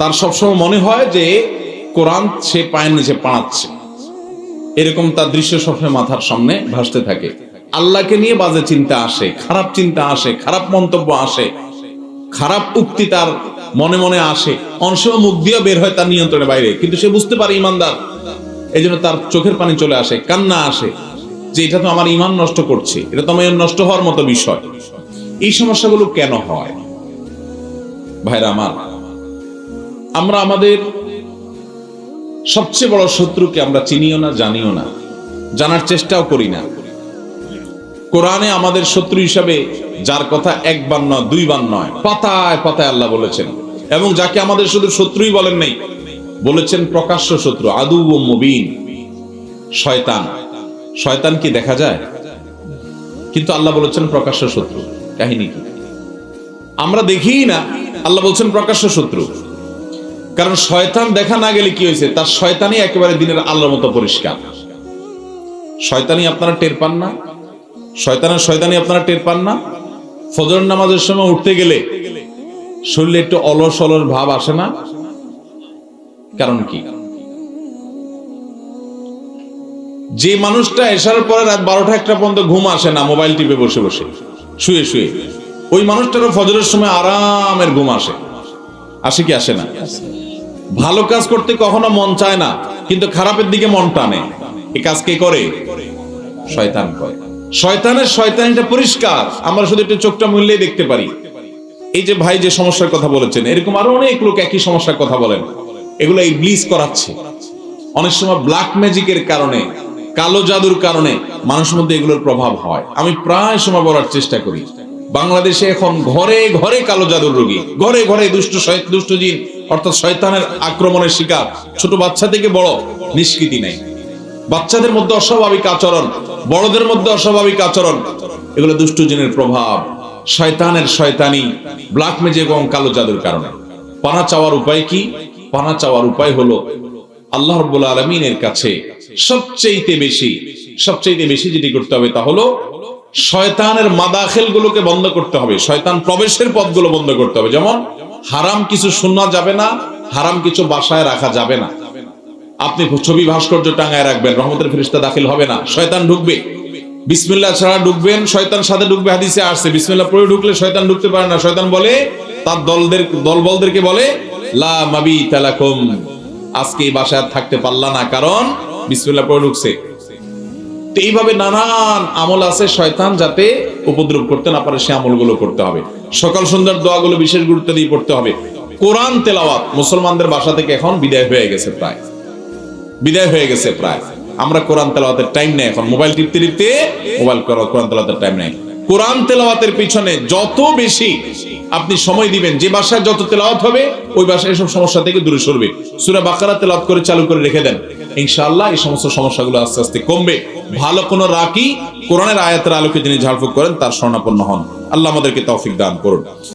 তার সবসময় মনে হয় যে কোরআন সে পায়ের নিচে পাড়াচ্ছে এরকম তার দৃশ্য সবসময় মাথার সামনে ভাসতে থাকে। আল্লাহকে নিয়ে বাজে চিন্তা আসে, খারাপ চিন্তা আসে, খারাপ মন্তব্য আসে, খারাপ উক্তি তার মনে মনে আসে। অনেক সময় মুখ দিয়ে বের হয় তার নিয়ন্ত্রণের বাইরে, কিন্তু সে বুঝতে পারে ইমানদার। এই জন্য তার চোখের পানি চলে আসে, কান্না আসে যে এটা তো আমার ইমান নষ্ট করছে, এটা তো আমার নষ্ট হওয়ার মতো বিষয়। এই সমস্যাগুলো কেন হয়? ভাইরা আমার আমরা আমাদের সবচেয়ে বড় শত্রুকে আমরা চিনিও না, জানিও না, জানার চেষ্টাও করি না। কোরআনে আমাদের শত্রু হিসাবে যার কথা একবার নয়, দুইবার নয়, পাতায় পাতায় আল্লাহ বলেছেন। এবং যাকে আমাদের শুধু শত্রুই বলেন নাই, বলেছেন প্রকাশ্য শত্রু, আদু ও মুবিন, শয়তান। শয়তান কি দেখা যায়? কিন্তু আল্লাহ বলেছেন প্রকাশ্য শত্রু, কাহিনী কি? আমরা দেখিই না, আল্লাহ বলছেন প্রকাশ্য শত্রু। কারণ শয়তান দেখা না গেলে কি হয়েছে? তার শয়তানি একেবারে দিনের আল্লাহর মতো পরিষ্কার। শয়তানি আপনারা টের পান না? শয়তানের শয়তানি আপনারা টের পান না? ফজর নামাজের সময় উঠতে গেলে শরীরে একটু অলস অলস ভাব আসে না? কারণ কি? যে মানুষটা এসার পরে রাত বারোটা একটা পর্যন্ত ঘুম আসে না, মোবাইল টিপে বসে বসে, শুয়ে শুয়ে, ওই মানুষটারও ফজরের সময় আরামের ঘুম আসে। আসে কি আসে না? ভালো কাজ করতে কখনো মন চায় না, কিন্তু খারাপের দিকে মন টানে। এই কাজ কে করে? শয়তান করে। শয়তানের শয়তানিটা পরিষ্কার। আমরা শুধু একটু চোখটা মূল্যে দেখতে পারি। এই যে ভাই যে সমস্যার কথা বলেছেন, এরকম আরও অনেক লোক একই সমস্যার কথা বলেন। এগুলো ইবলিস করাচ্ছে। অনেক সময় ব্ল্যাক ম্যাজিকের কারণে, কালো জাদুর কারণে মানুষের মধ্যে এগুলোর প্রভাব হয়। আমি প্রায় সময় বলার চেষ্টা করি। বাংলাদেশে এখন ঘরে ঘরে কালো জাদুর রোগী, ঘরে ঘরে দুষ্ট দুষ্ট জিন অর্থাৎ শয়তানের আক্রমণের শিকার। ছোট বাচ্চা থেকে বড় নিষ্কৃতি নেই। বাচ্চাদের মধ্যে অস্বাভাবিক আচরণ, বড়দের মধ্যে অস্বাভাবিক আচরণ, এগুলো দুষ্ট জিনের প্রভাব। শয়তানের শয়তানি, ব্ল্যাক ম্যাজিক এবং কালো জাদুর কারণে। পানা চাওয়ার উপায় কি? পানা চাওয়ার উপায় হলো আল্লাহ রব্বুল আলমিনের কাছে সবচেয়েতে বেশি সবচেয়েতে বেশি যেটি করতে হবে তা হলো শয়তানের মাদাখেল গুলোকে বন্ধ করতে হবে। শয়তান প্রবেশের পথগুলো বন্ধ করতে হবে। যেমন হারাম কিছু শোনা যাবে না, হারাম কিছু বাসায় রাখা যাবে না। আপনি ছবি ভাস্কর্য টাঙায় রাখবেন, রহমতের ফেরিস্তা দাখিল হবে না। শয়তান ঢুকবে। বিসমিল্লাহ ছাড়া ঢুকবেন, শয়তান সাথে ঢুকবে, হাদিসে আসছে। বিসমিল্লাহ পরে ঢুকলে শয়তান ঢুকতে পারে না। শয়তান বলে, তার দলদের, দলবলদেরকে বলে, লা মাবি তালাকুম আজকে এই বাসায় থাকতে পারলা না, কারণ বিসমিল্লাহ পরে ঢুকছে। তো এইভাবে নানান আমল আছে শয়তান যাতে উপদ্রব করতে না পারে, সে আমলগুলো করতে হবে। সকাল সন্ধ্যার দোয়াগুলো বিশেষ গুরুত্ব দিয়ে পড়তে হবে। কোরআন তেলাওয়াত মুসলমানদের বাসা থেকে এখন বিদায় হয়ে গেছে প্রায়। বিদায় হয়ে গেছে প্রায়। আমরা কোরআন তেলাওয়াতের টাইম নেই এখন। মোবাইল টিপতে টিপতে মোবাইল করা কোরআন তেলাওয়াতের টাইম নেই। কোরআন তেলাওয়াতের পিছনে যত বেশি আপনি সময় দিবেন, যে বাসায় যত তেলাওয়াত হবে, ওই বাসায় এসব সমস্যা থেকে দূরে সরবে। সূরা বাকারা তেলাওয়াত করে চালু করে রেখে দেন। ইনশাআল্লাহ এই সমস্ত সমস্যাগুলো আস্তে আস্তে কমবে। ভালো কোনো রাকি কোরআনের আয়াতের আলোকে যিনি ঝাড়ফুঁক করেন, তার স্বর্ণাপন্ন হন। আল্লাহ আমাদেরকে তৌফিক দান করুন।